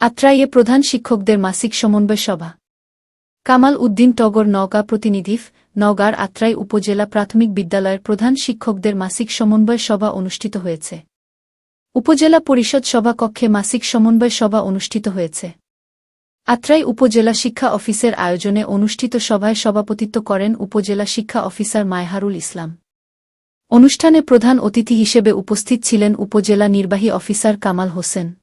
আত্রাইয়ে প্রধান শিক্ষকদের মাসিক সমন্বয় সভা। কামাল উদ্দিন টগর নওগাঁ প্রতিনিধিফ নওগাঁর আত্রাই উপজেলা প্রাথমিক বিদ্যালয়ের প্রধান শিক্ষকদের মাসিক সমন্বয় সভা অনুষ্ঠিত হয়েছে। উপজেলা পরিষদ সভা কক্ষে মাসিক সমন্বয় সভা অনুষ্ঠিত হয়েছে। আত্রাই উপজেলা শিক্ষা অফিসের আয়োজনে অনুষ্ঠিত সভায় সভাপতিত্ব করেন উপজেলা শিক্ষা অফিসার মায়হারুল ইসলাম। অনুষ্ঠানে প্রধান অতিথি হিসেবে উপস্থিত ছিলেন উপজেলা নির্বাহী অফিসার কামাল হোসেন।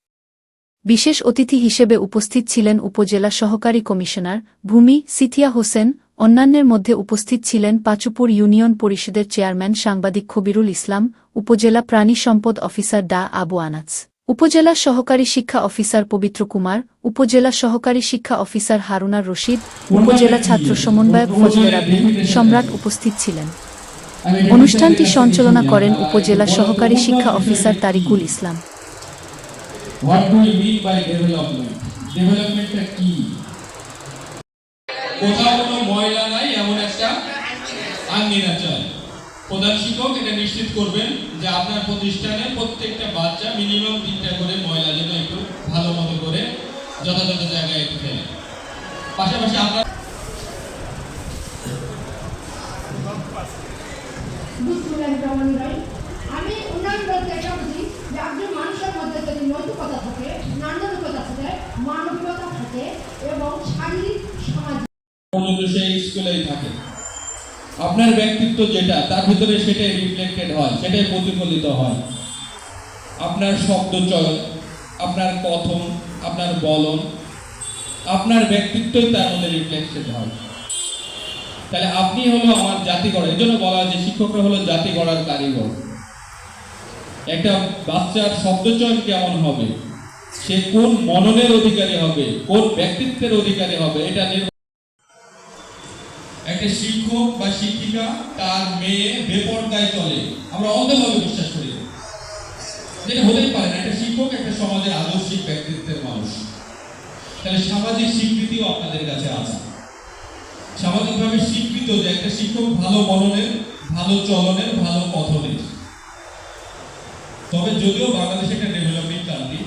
বিশেষ অতিথি হিসেবে উপস্থিত ছিলেন উপজেলা সহকারী কমিশনার ভূমি সিথিয়া হোসেন, অন্যান্যের মধ্যে উপস্থিত ছিলেন পাচুপুর ইউনিয়ন পরিষদের চেয়ারম্যান সাংবাদিক খবিরুল ইসলাম, উপজেলা প্রাণী সম্পদ অফিসার ডা আবু আনাস, উপজেলা সহকারী শিক্ষা অফিসার পবিত্র কুমার, উপজেলা সহকারী শিক্ষা অফিসার হারুনার রশিদ, উপজেলা ছাত্র সমন্বয়ক ফজলে রাব্বি সম্রাট উপস্থিত ছিলেন। অনুষ্ঠানটি সঞ্চালনা করেন উপজেলা সহকারী শিক্ষা officer Tariqul Islam. What do you mean by development ডেভেলপমেন্টটা কি? কোথাও কোনো ময়লা নাই, এমন একটা আঙ্গিনা চাই প্রধান শিক্ষক এটা নিশ্চিত করবেন যে আপনার প্রতিষ্ঠানে প্রত্যেকটা বাচ্চা মিনিমাম তিনটা করে ময়লা যেন একটু ভালো মতো করে যথাযথ জায়গায় একটু ফেলে। পাশাপাশি আপনার। আমি উন্নয়ন বলতে মানুষের মধ্যে যদি নৈতিকতা থাকে, নান্দনিকতা থাকে, মানবিকতা থাকে এবং শারীরিক সামাজিক স্কুলেই থাকে। আপনার ব্যক্তিত্ব যেটা, তার ভিতরে সেটাই রিফ্লেক্টেড হয়, সেটাই প্রতিফলিত হয়। আপনার শব্দ চয়ন আপনার কথন, আপনার বলন, আপনার ব্যক্তিত্বই তার মধ্যে রিফ্লেক্টেড হয়। তাহলে আপনি হলো আমার জাতি এই জন্য বলা হয় যে শিক্ষকরা হলো জাতি গড়ার কারিগর। একটা বাচ্চার শব্দচয়ন কেমন হবে? সে কোন মননের অধিকারী হবে? কোন ব্যক্তিত্বের অধিকারী হবে? এটা একটা শিক্ষক বা শিক্ষিকা তার মেয়ে বেপরদায় চলে। আমরা অন্ধভাবে বিশ্বাস করি। যেটা হতেই পারে না। একটা শিক্ষক একটা সমাজের আদর্শিক ব্যক্তিত্বের মানুষ। তাহলে সামাজিক স্বীকৃতিও আপনাদের কাছে আছে। সামাজিকভাবে স্বীকৃত যে একটা শিক্ষক ভালো মননের, ভালো চলনের, ভালো কথনের তবে যদিও বাংলাদেশ একটা ডেভেলপিং কান্ট্রি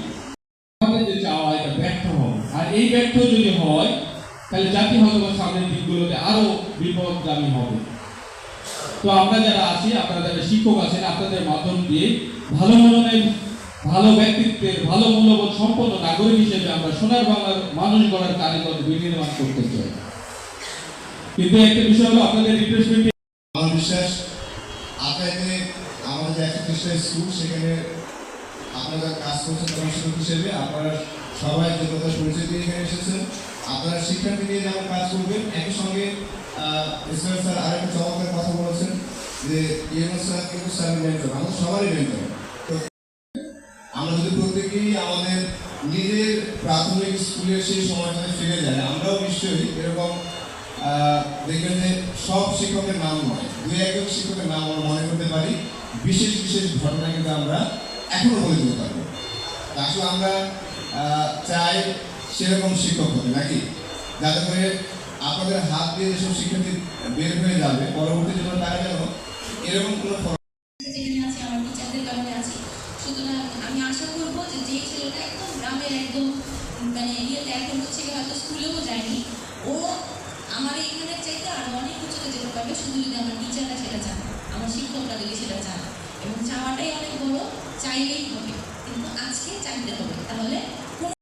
আমাদের যে চাওয়া এটা ব্যর্থ হয়। আর এই ব্যর্থ যদি হয়, তাহলে জাতি হয়তো সামনের দিকগুলোতে আরও বিপদগামী হবে। তো আমরা যারা আছি, আপনারা যারা শিক্ষক আছেন, আপনাদের মাধ্যম দিয়ে ভালো মননের ভালো ব্যক্তিত্বের, ভালো মূল্যবোধ সম্পন্ন নাগরিক হিসেবে আমরা সোনার বাংলার মানুষ গড়ার কারিগর বিনির্মাণ করতে চাই। কিন্তু একটা বিষয় হলো, আপনাদের রিপ্লেসমেন্ট আমার বিশ্বাস আতাইতে আমাদের স্কুল সেখানে আপনারা কাজ করছেন কমিশনার হিসেবে, আপনারা সবাই যে কথা শুনেছেন দিয়ে এখানে এসেছেন, আপনারা শিক্ষার্থী নিয়ে যেমন কাজ করবেন, একই সঙ্গে ইসমাইল স্যার আরেকটা চমৎকার কথা বলেছেন যে ইয়েমন স্যার কিন্তু স্যার মেন্টর আমাদের সবারই মেন্টর আমরা যদি প্রত্যেকেই আমাদের নিজের প্রাথমিক স্কুলের সেই সময়টাতে ফিরে যায় আমরাও নিশ্চয়ই এরকম দেখবেন যে সব শিক্ষকের নাম নয়, দুই একজন শিক্ষকের নাম আমরা মনে করতে পারি। বিশেষ বিশেষ ঘটনা কিন্তু আমরা এখনও বলে দিতে পারব। আসলে আমরা চাই সেরকম শিক্ষক হবে নাকি? যাতে করে আপনাদের হাত দিয়ে যেসব শিক্ষার্থী বের হয়ে যাবে, পরবর্তী জন্য তারা যেন এরকম কোনো যে ছেলেটা একদম গ্রামের একদম মানে এখন হয়তো স্কুলেও যায়নি, ও আমার এইখানে চাইতে আরও অনেক উঁচুতে যেতে পারবে। শুধু যদি আমার টিচাররা সেটা চান তাদেরকে সেটা চান এবং চাওয়াটাই অনেক বড়, চাইলেই হবে। কিন্তু আজকে চাইতে হবে তাহলে